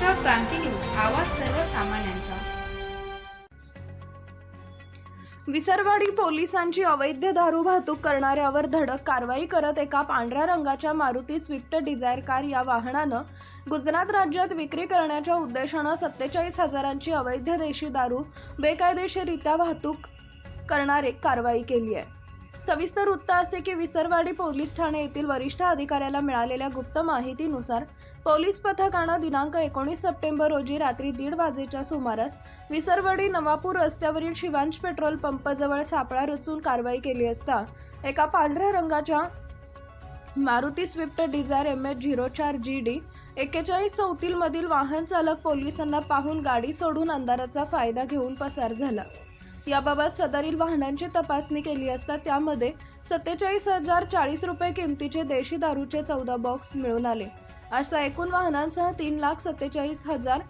क्रांती news आवाज सर्वसामान्यांचा. विसरवाडी पोलिसांची अवैध दारू वाहतूक करणाऱ्यावर धडक कारवाई करत एका पांढऱ्या रंगाच्या मारुती स्विफ्ट डिझायर कार या वाहनानं गुजरात राज्यात विक्री करण्याच्या उद्देशानं सत्तेचाळीस हजारांची अवैध देशी दारू बेकायदेशीररित्या वाहतूक करणारे कारवाई केली आहे. सविस्तर वृत्त असे की विसरवाडी पोलीस ठाणे येथील वरिष्ठ अधिकाऱ्याला मिळालेल्या गुप्त माहितीनुसार पोलीस पथकानं दिनांक एकोणीस सप्टेंबर रोजी रात्री दीड वाजेच्या सुमारास विसरवाडी नवापूर रस्त्यावरील शिवांश पेट्रोल पंपजवळ सापळा रचून कारवाई केली असता एका पांढऱ्या रंगाच्या Maruti Swift Dzire M H zero चार जी डी एक्केचाळीस चौतीलमधील वाहन चालक पोलिसांना पाहून गाडी सोडून अंधाराचा फायदा घेऊन पसार झाला. याबाबत सदरील वाहनांची तपासणी केली असता त्यामध्ये सत्तेचाळीस हजार चाळीस रुपये किमतीचे देशी दारूचे चौदा बॉक्स मिळून आले. अशा एकूण वाहनांसह तीन लाख सत्तेचाळीस हजार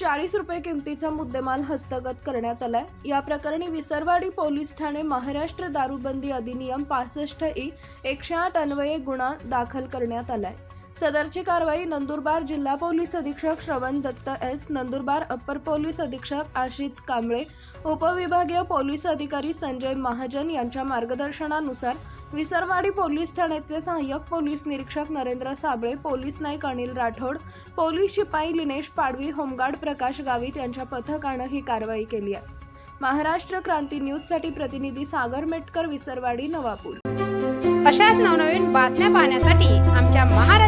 चाळीस रुपये किमतीचा मुद्देमाल हस्तगत करण्यात आलाय. या प्रकरणी विसरवाडी पोलीस ठाणे महाराष्ट्र दारूबंदी अधिनियम पासष्ट ई एकशे आठ अन्वये गुन्हा दाखल करण्यात आलाय. सदरची कारवाई नंदुरबार जिल्हा पोलीस अधीक्षक Shravan Datta S Nandurbar upper police अधीक्षक आशित कांबळे उपविभागीय पोलीस अधिकारी संजय महाजन यांच्या मार्गदर्शनानुसार विसरवाडी पोलीस ठाण्याचे सहाय्यक पोलीस निरीक्षक नरेंद्र साबळे पोलीस नाईक अनिल राठोड पोलीस शिपाई लिनेश पाडवी होमगार्ड प्रकाश गावित यांच्या पथकानं ही कारवाई केली आहे. महाराष्ट्र क्रांती न्यूजसाठी प्रतिनिधी सागर मेटकर विसरवाडी नवापूर. अशाच नवनवीन बातम्या पाहण्यासाठी आमच्या महाराष्ट्र